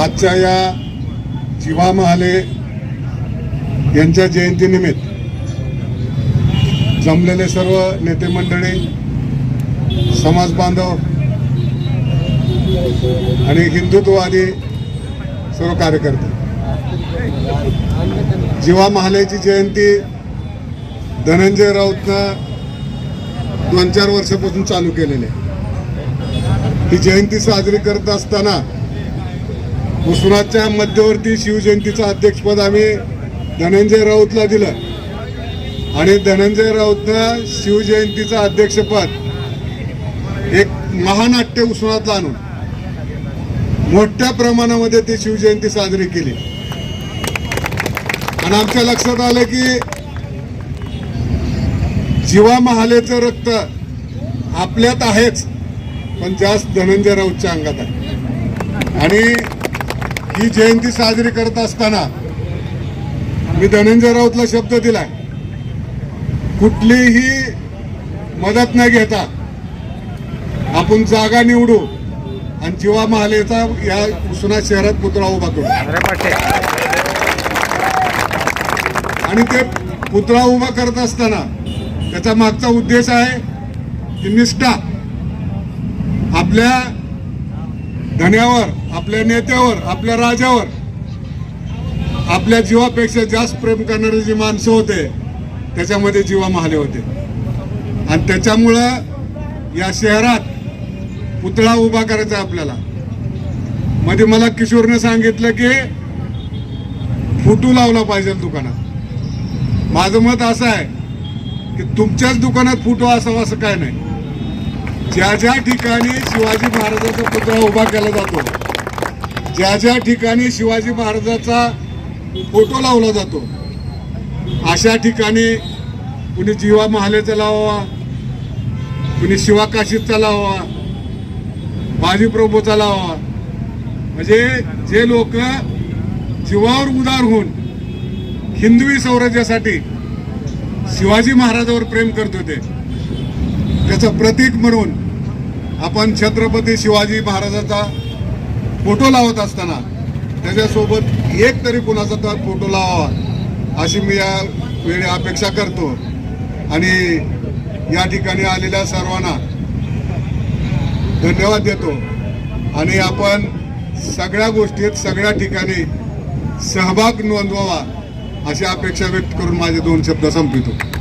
आजच्या या जीवा महाले यांच्या जयंतीनिमित्त जमलेले सर्व नेते मंडळी समाज बांधव आणि हिंदुत्ववादी सर्व कार्यकर्ते जीवा महालेची जयंती धनंजय राऊतनं दोन चार वर्षापासून चालू केलेली आहे. ही जयंती साजरी करत असताना उस्मानाच्या मध्यवर्ती शिवजयंतीचं अध्यक्षपद आम्ही धनंजय राऊतला दिलं. आणि धनंजय राऊतनं शिवजयंतीचं अध्यक्षपद एक महानाट्य उस्मानातला आणून मोठ्या प्रमाणामध्ये ती शिवजयंती साजरी केली. आणि आमच्या लक्षात आलं की जीवा महालेचं रक्त आपल्यात आहेच पण जास्त धनंजय राऊतच्या अंगात आहे. आणि ही जयंती साजरी करत असताना मी धनंजय राऊतला शब्द दिलाय. कुठलीही मदत न घेता आपण जागा निवडू आणि जीवा महालेचा या उसना शहरात पुतळा उभा करू. आणि ते पुतळा उभा करत असताना त्याचा मागचा उद्देश आहे की निष्ठा आपल्या धन्यावर आपल्या नेत्यावर आपल्या राजावर. आपल्या जीवापेक्षा जास्त प्रेम करणारे जी माणसं होते त्याच्यामध्ये जीवा महाले होते. आणि त्याच्यामुळं या शहरात पुतळा उभा करायचा आहे आपल्याला. मध्ये मला किशोरने सांगितलं की फोटो लावला पाहिजे दुकानात. माझं मत असं आहे की तुमच्याच दुकानात फोटो असावा असं काय नाही. ज्या ज्या ठिकाणी शिवाजी महाराजांचा पुतळा उभा केला जातो ज्या ज्या ठिकाणी शिवाजी महाराजाचा फोटो लावला जातो अशा ठिकाणी कुणी जीवा महालेचा लावावा कुणी शिवाकाशीचा लावावा बाजीप्रभूचा लावावा. म्हणजे जे लोक जीवावर उदार होऊन हिंदवी स्वराज्यासाठी शिवाजी महाराजावर प्रेम करत होते त्याचं प्रतीक म्हणून आपण छत्रपती शिवाजी महाराजाचा फोटो लावत असताना त्याच्यासोबत एक तरी कुणाचा तर फोटो लावावा अशी मी या वेळी अपेक्षा करतो. आणि या ठिकाणी आलेल्या सर्वांना धन्यवाद देतो. आणि आपण सगळ्या गोष्टीत सगळ्या ठिकाणी सहभाग नोंदवावा अशी अपेक्षा व्यक्त करून माझे दोन शब्द संपवितो.